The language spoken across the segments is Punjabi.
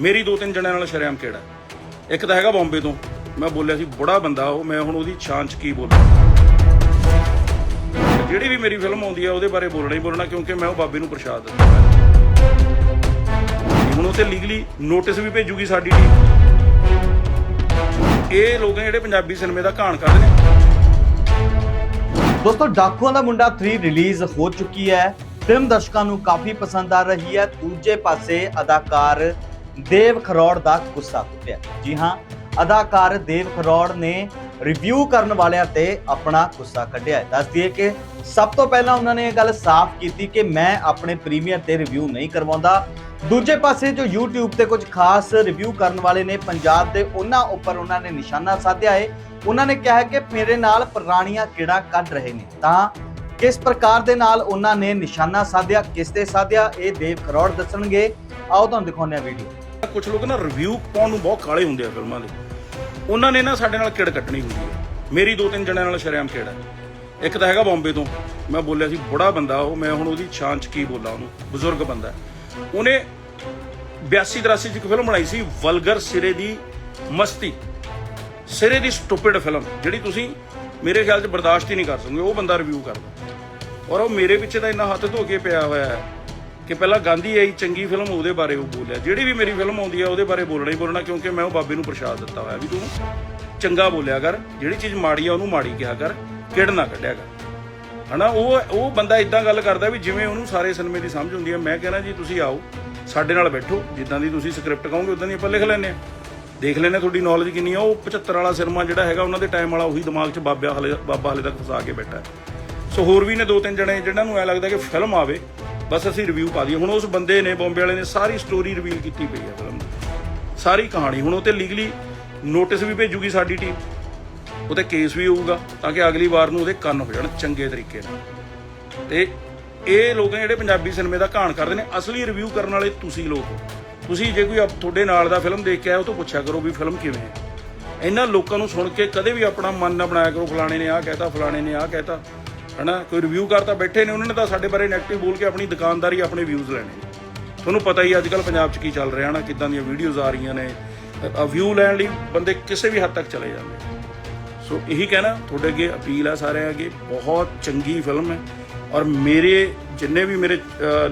ਮੇਰੀ ਦੋ ਤਿੰਨ ਜਣਿਆਂ ਨਾਲ ਸ਼ਰੇਆਮ ਕਿਹੜਾ ਇੱਕ ਤਾਂ ਹੈਗਾ ਬੰਬੇ ਤੋਂ। ਮੈਂ ਬੋਲਿਆ ਸੀ, ਬੜਾ ਬੰਦਾ ਉਹ, ਮੈਂ ਹੁਣ ਉਹਦੀ ਛਾਂ ਕੀ ਬੋਲਾਂ? ਜਿਹੜੀ ਵੀ ਮੇਰੀ ਫਿਲਮ ਆਉਂਦੀ ਆ, ਉਹਦੇ ਬਾਰੇ ਬੋਲਣਾ ਹੀ ਬੋਲਣਾ, ਕਿਉਂਕਿ ਮੈਂ ਉਹ ਬਾਬੇ ਨੂੰ ਪ੍ਰਸ਼ਾਦ ਦਿੱਤਾ ਹੁਣ ਉੱਥੇ ਲੀਗਲੀ ਨੋਟਿਸ ਵੀ ਭੇਜੂਗੀ ਸਾਡੀ ਟੀਮ ਇਹ ਲੋਕ ਜਿਹੜੇ ਪੰਜਾਬੀ ਸਿਨੇਮੇ ਦਾ ਘਾਣ ਕਰਦੇ ਨੇ। ਦੋਸਤੋ, ਡਾਕੂਆਂ ਦਾ ਮੁੰਡਾ 3 ਰਿਲੀਜ਼ ਹੋ ਚੁੱਕੀ ਹੈ। ਫਿਲਮ ਦਰਸ਼ਕਾਂ ਨੂੰ ਕਾਫੀ ਪਸੰਦ ਆ ਰਹੀ ਹੈ। ਦੂਜੇ ਪਾਸੇ ਅਦਾਕਾਰ ਦੇਵ ਖਰੋੜ ਦਾ ਗੁੱਸਾ ਫੁੱਟਿਆ ਜੀ ਹਾਂ, ਅਦਾਕਾਰ ਦੇਵ ਖਰੋੜ ਨੇ ਰਿਵਿਊ ਕਰਨ ਵਾਲਿਆਂ ਤੇ ਆਪਣਾ ਗੁੱਸਾ ਕੱਢਿਆ ਹੈ। ਦੱਸ ਦਈਏ ਕਿ ਸਭ ਤੋਂ ਪਹਿਲਾਂ ਉਹਨਾਂ ਨੇ ਇਹ ਗੱਲ ਸਾਫ਼ ਕੀਤੀ ਕਿ ਮੈਂ ਆਪਣੇ ਪ੍ਰੀਮੀਅਰ ਤੇ ਰਿਵਿਊ ਨਹੀਂ ਕਰਵਾਉਂਦਾ। ਦੂਜੇ ਪਾਸੇ ਜੋ YouTube ਤੇ ਕੁਝ ਖਾਸ ਰਿਵਿਊ ਕਰਨ ਵਾਲੇ ਨੇ ਪੰਜਾਬ ਦੇ, ਉਹਨਾਂ ਉੱਪਰ ਉਹਨਾਂ ਨੇ ਨਿਸ਼ਾਨਾ ਸਾਧਿਆ ਹੈ। ਉਹਨਾਂ ਨੇ ਕਿਹਾ ਕਿ ਮੇਰੇ ਨਾਲ ਪੁਰਾਣੀਆਂ ਕਿਹੜਾ ਕੱਢ ਰਹੇ ਨੇ। ਤਾਂ ਕਿਸ ਪ੍ਰਕਾਰ ਦੇ ਨਾਲ ਉਹਨਾਂ ਨੇ ਨਿਸ਼ਾਨਾ ਸਾਧਿਆ, ਕਿਸ ਤੇ ਸਾਧਿਆ, ਇਹ ਦੇਵ ਖਰੋੜ ਦੱਸਣਗੇ। ਆਓ ਤੁਹਾਨੂੰ ਦਿਖਾਉਂਦੇ ਆ ਵੀਡੀਓ ਕੁਝ ਲੋਕ ਨਾ ਰਿਵਿਊ ਪਾਉਣ ਨੂੰ ਬਹੁਤ ਕਾਲੇ ਹੁੰਦੇ ਆ ਫਿਲਮਾਂ ਦੇ। ਉਹਨਾਂ ਨੇ ਨਾ ਸਾਡੇ ਨਾਲ ਕਿੜ ਕੱਟਣੀ ਹੁੰਦੀ ਹੈ ਮੇਰੀ ਦੋ ਤਿੰਨ ਜਣਿਆਂ ਨਾਲ ਸ਼ਰੇਆਮ ਹੈ ਇੱਕ ਤਾਂ ਹੈਗਾ ਬੰਬੇ ਤੋਂ। ਮੈਂ ਬੋਲਿਆ ਸੀ, ਬੁੜਾ ਬੰਦਾ ਉਹ, ਮੈਂ ਹੁਣ ਉਹਦੀ ਛਾਂ 'ਚ ਕੀ ਬੋਲਾਂ ਉਹਨੂੰ? ਬਜ਼ੁਰਗ ਬੰਦਾ। ਉਹਨੇ 82 83 ਚ ਇੱਕ ਫਿਲਮ ਬਣਾਈ ਸੀ, ਵਲਗਰ ਸਿਰੇ ਦੀ ਮਸਤੀ। ਸਿਰੇ ਦੀ ਸਟੂਪਿਡ ਫਿਲਮ ਜਿਹੜੀ ਤੁਸੀਂ ਮੇਰੇ ਖਿਆਲ 'ਚ ਬਰਦਾਸ਼ਤ ਹੀ ਨਹੀਂ ਕਰ ਸਕੋਗੇ ਉਹ ਬੰਦਾ ਰਿਵਿਊ ਕਰਦਾ। ਔਰ ਉਹ ਮੇਰੇ ਪਿੱਛੇ ਤਾਂ ਇੰਨਾ ਹੱਥ ਧੋ ਕੇ ਪਿਆ ਹੋਇਆ ਹੈ। ਕਿ ਪਹਿਲਾਂ ਗਾਂਧੀ ਆਈ ਚੰਗੀ ਫਿਲਮ ਉਹਦੇ ਬਾਰੇ ਉਹ ਬੋਲਿਆ। ਜਿਹੜੀ ਵੀ ਮੇਰੀ ਫਿਲਮ ਆਉਂਦੀ ਆ, ਉਹਦੇ ਬਾਰੇ ਬੋਲਣਾ ਹੀ ਬੋਲਣਾ, ਕਿਉਂਕਿ ਮੈਂ ਉਹ ਬਾਬੇ ਨੂੰ ਪ੍ਰਸ਼ਾਦ ਦਿੱਤਾ ਹੋਇਆ ਵੀ ਤੂੰ ਚੰਗਾ ਬੋਲਿਆ ਕਰ, ਜਿਹੜੀ ਚੀਜ਼ ਮਾੜੀ ਆ ਉਹਨੂੰ ਮਾੜੀ ਕਿਹਾ ਕਰ ਕਿੜ ਨਾ ਕੱਢਿਆ ਕਰ। ਹਨਾ, ਉਹ ਉਹ ਬੰਦਾ ਇਦਾਂ ਗੱਲ ਕਰਦਾ ਵੀ ਜਿਵੇਂ ਉਹਨੂੰ ਸਾਰੇ ਸਿਨੇਮੇ ਦੀ ਸਮਝ ਹੁੰਦੀ ਹੈ ਮੈਂ ਕਹਿੰਦਾ ਜੀ ਤੁਸੀਂ ਆਓ, ਸਾਡੇ ਨਾਲ ਬੈਠੋ, ਜਿੱਦਾਂ ਦੀ ਤੁਸੀਂ ਸਕ੍ਰਿਪਟ ਕਹੋਗੇ ਉਦਾਂ ਦੀ ਆਪਾਂ ਲਿਖ ਲੈਂਦੇ ਆ ਦੇਖ ਲੈਨੇ ਤੁਹਾਡੀ ਨੌਲੇਜ ਕਿੰਨੀ ਆ, ਉਹ 75 ਵਾਲਾ ਸਿਨੇਮਾ ਜਿਹੜਾ ਹੈਗਾ, ਉਹਨਾਂ ਦੇ ਟਾਈਮ ਵਾਲਾ ਉਹੀ ਦਿਮਾਗ 'ਚ ਬਾਬਿਆ ਹਲੇ, ਬਾਬਾ ਹਲੇ ਤੱਕ ਫਸਾ ਕੇ ਬੈਠਾ ਸੋ ਹੋਰ ਵੀ ਨੇ ਦੋ ਤਿੰਨ ਜਣੇ ਜਿਹਨਾਂ ਨੂੰ ਐ ਲੱਗਦਾ ਕਿ ਫਿਲਮ ਆਵੇ ਬਸ ਅਸੀਂ ਰਿਵਿਊ ਪਾ ਦਈਏ ਹੁਣ ਉਸ ਬੰਦੇ ਨੇ, ਬੰਬੇ ਵਾਲੇ ਨੇ ਸਾਰੀ ਸਟੋਰੀ ਰਿਵੀਲ ਕੀਤੀ ਪਈ ਹੈ ਫਿਲਮ ਦੀ। ਸਾਰੀ ਕਹਾਣੀ। ਹੁਣ ਉਹ ਤੇ ਲੀਗਲੀ ਨੋਟਿਸ ਵੀ ਭੇਜੂਗੀ ਸਾਡੀ ਟੀਮ ਉਹਤੇ ਕੇਸ ਵੀ ਹੋਊਗਾ, ਤਾਂ ਕਿ ਅਗਲੀ ਵਾਰ ਨੂੰ ਉਹਦੇ ਕੰਨ ਹੋ ਜਾਣ ਚੰਗੇ ਤਰੀਕੇ ਨਾਲ। ਤੇ ਇਹ ਲੋਕ ਨੇ ਜਿਹੜੇ ਪੰਜਾਬੀ ਸਿਨੇਮੇ ਦਾ ਘਾਣ ਕਰਦੇ ਨੇ, ਅਸਲੀ ਰਿਵਿਊ ਕਰਨ ਵਾਲੇ ਤੁਸੀਂ ਲੋਕ ਹੋ। ਤੁਸੀਂ ਜੇ ਕੋਈ ਤੁਹਾਡੇ ਨਾਲ ਦਾ ਫਿਲਮ ਦੇਖ ਕੇ ਆਇਆ ਉਹ ਤੋਂ ਪੁੱਛਿਆ ਕਰੋ ਵੀ ਫਿਲਮ ਕਿਵੇਂ ਹੈ। ਇਹਨਾਂ ਲੋਕਾਂ ਨੂੰ ਸੁਣ ਕੇ ਕਦੇ ਵੀ ਆਪਣਾ ਮਨ ਨਾ ਬਣਾਇਆ ਕਰੋ, ਫਲਾਣੇ ਨੇ ਆਹ ਕਹਿਤਾ, ਫਲਾਣੇ ਨੇ ਆਹ ਕਹਿਤਾ। ਹਨਾ? ਕੋਈ ਰਿਵਿਊ ਕਰਤਾ ਬੈਠੇ ਨੇ, ਉਹਨਾਂ ਨੇ ਤਾਂ ਸਾਡੇ ਬਾਰੇ ਨੈਗੇਟਿਵ ਬੋਲ ਕੇ ਆਪਣੀ ਦੁਕਾਨਦਾਰੀ, ਆਪਣੇ ਵਿਊਜ਼ ਲੈਣੇ। ਤੁਹਾਨੂੰ ਪਤਾ ਹੀ ਅੱਜ ਕੱਲ ਪੰਜਾਬ 'ਚ ਕੀ ਚੱਲ ਰਿਹਾ ਨਾ ਕਿੱਦਾਂ ਦੀਆਂ ਵੀਡੀਓਜ਼ ਆ ਰਹੀਆਂ ਨੇ। ਵਿਊ ਲੈਣ ਲਈ ਬੰਦੇ ਕਿਸੇ ਵੀ ਹੱਦ ਤੱਕ ਚਲੇ ਜਾਂਦੇ ਸੋ ਇਹੀ ਕਹਿਣਾ, ਤੁਹਾਡੇ ਅੱਗੇ ਅਪੀਲ ਹੈ ਸਾਰਿਆਂ ਅੱਗੇ। ਬਹੁਤ ਚੰਗੀ ਫਿਲਮ ਹੈ। ਔਰ ਮੇਰੇ, ਜਿੰਨੇ ਵੀ ਮੇਰੇ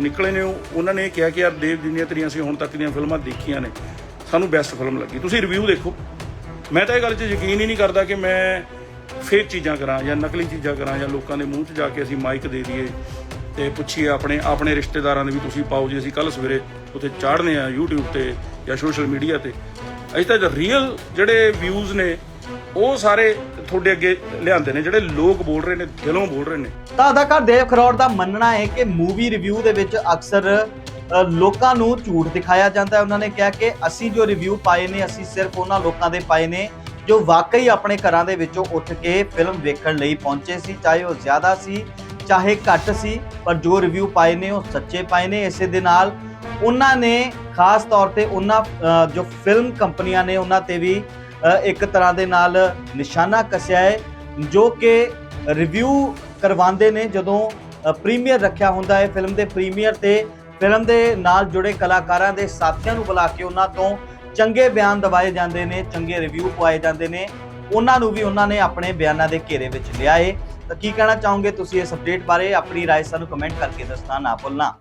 ਨਿਕਲੇ ਨੇ ਉਹ- ਉਹਨਾਂ ਨੇ ਇਹ ਕਿਹਾ ਕਿ ਯਾਰ ਦੇਵ ਜਿੰਨੀਆਂ ਤੇਰੀਆਂ ਅਸੀਂ ਹੁਣ ਤੱਕ ਦੀਆਂ ਫਿਲਮਾਂ ਦੇਖੀਆਂ ਨੇ, ਸਾਨੂੰ ਬੈਸਟ ਫਿਲਮ ਲੱਗੀ। ਤੁਸੀਂ ਰਿਵਿਊ ਦੇਖੋ। ਮੈਂ ਤਾਂ ਇਹ ਗੱਲ 'ਚ ਯਕੀਨ ਹੀ ਨਹੀਂ ਕਰਦਾ ਕਿ ਮੈਂ ਫੇਕ ਚੀਜ਼ਾਂ ਕਰਾਂ ਜਾਂ ਨਕਲੀ ਚੀਜ਼ਾਂ ਕਰਾਂ ਜਾਂ ਲੋਕਾਂ ਦੇ ਮੂੰਹ 'ਚ ਜਾ ਕੇ ਅਸੀਂ ਮਾਈਕ ਦੇ ਦਈਏ ਤੇ ਪੁੱਛੀਏ ਆਪਣੇ ਆਪਣੇ ਰਿਸ਼ਤੇਦਾਰਾਂ ਦੇ ਵੀ ਤੁਸੀਂ ਪਾਓ ਜੀ, ਅਸੀਂ ਕੱਲ ਸਵੇਰੇ ਉੱਥੇ ਚਾੜਨੇ ਆ YouTube ਤੇ ਜਾਂ ਸੋਸ਼ਲ ਮੀਡੀਆ ਤੇ। ਅਸੀਂ ਤਾਂ ਰੀਅਲ ਜਿਹੜੇ ਵਿਊਜ਼ ਨੇ, ਉਹ ਸਾਰੇ ਤੁਹਾਡੇ ਅੱਗੇ ਲਿਆਂਦੇ ਨੇ, ਜਿਹੜੇ ਲੋਕ ਬੋਲ ਰਹੇ ਨੇ, ਦਿਲੋਂ ਬੋਲ ਰਹੇ ਨੇ। ਤਾਂ ਅਦਾਕਾਰ ਦੇਵ ਖਰੋੜ ਦਾ ਮੰਨਣਾ ਹੈ ਕਿ ਮੂਵੀ ਰਿਵਿਊ ਦੇ ਵਿੱਚ ਅਕਸਰ ਲੋਕਾਂ ਨੂੰ ਝੂਠ ਦਿਖਾਇਆ ਜਾਂਦਾ ਹੈ। ਉਹਨਾਂ ਨੇ ਕਿਹਾ ਕਿ ਅਸੀਂ ਜੋ ਰਿਵਿਊ ਪਾਏ ਨੇ, ਅਸੀਂ ਸਿਰਫ ਉਹਨਾਂ ਲੋਕਾਂ ਦੇ ਪਾਏ ਨੇ। ਜੋ ਵਾਕਈ ਆਪਣੇ ਘਰਾਂ ਦੇ ਵਿੱਚੋਂ ਉੱਠ ਕੇ ਫਿਲਮ ਵੇਖਣ ਲਈ ਪਹੁੰਚੇ ਸੀ, ਚਾਹੇ ਉਹ ਜ਼ਿਆਦਾ ਸੀ, ਚਾਹੇ ਘੱਟ ਸੀ, ਪਰ ਜੋ ਰਿਵਿਊ ਪਾਏ ਨੇ ਉਹ ਸੱਚੇ ਪਾਏ ਨੇ ਇਸੇ ਦੇ ਨਾਲ। ਉਹਨਾਂ ਨੇ ਖਾਸ ਤੌਰ ਤੇ ਉਹਨਾਂ ਜੋ ਫਿਲਮ ਕੰਪਨੀਆਂ ਨੇ ਉਹਨਾਂ ਤੇ ਵੀ ਇੱਕ ਤਰ੍ਹਾਂ ਦੇ ਨਾਲ ਨਿਸ਼ਾਨਾ ਕੱਸਿਆ ਹੈ, ਜੋ ਕਿ ਰਿਵਿਊ ਕਰਵਾਉਂਦੇ ਨੇ ਜਦੋਂ ਪ੍ਰੀਮੀਅਰ ਰੱਖਿਆ ਹੁੰਦਾ ਹੈ ਫਿਲਮ ਦੇ ਪ੍ਰੀਮੀਅਰ ਤੇ। ਫਿਲਮ ਦੇ ਨਾਲ ਜੁੜੇ ਕਲਾਕਾਰਾਂ ਦੇ ਸਾਥੀਆਂ ਨੂੰ ਬੁਲਾ ਕੇ ਉਹਨਾਂ ਤੋਂ ਚੰਗੇ ਬਿਆਨ ਦਵਾਏ ਜਾਂਦੇ ਨੇ ਚੰਗੇ ਰਿਵਿਊ ਪਵਾਏ ਜਾਂਦੇ ਨੇ ਉਹਨਾਂ ਨੂੰ ਵੀ ਉਹਨਾਂ ਨੇ ਆਪਣੇ ਬਿਆਨਾਂ ਦੇ ਘੇਰੇ ਵਿੱਚ ਲਿਆ ਏ ਤਾਂ ਕੀ ਕਹਿਣਾ ਚਾਹੋਗੇ ਤੁਸੀਂ ਇਸ ਅਪਡੇਟ ਬਾਰੇ ਆਪਣੀ رائے ਸਾਨੂੰ ਕਮੈਂਟ ਕਰਕੇ ਦੱਸਣਾ ਨਾ ਭੁੱਲਣਾ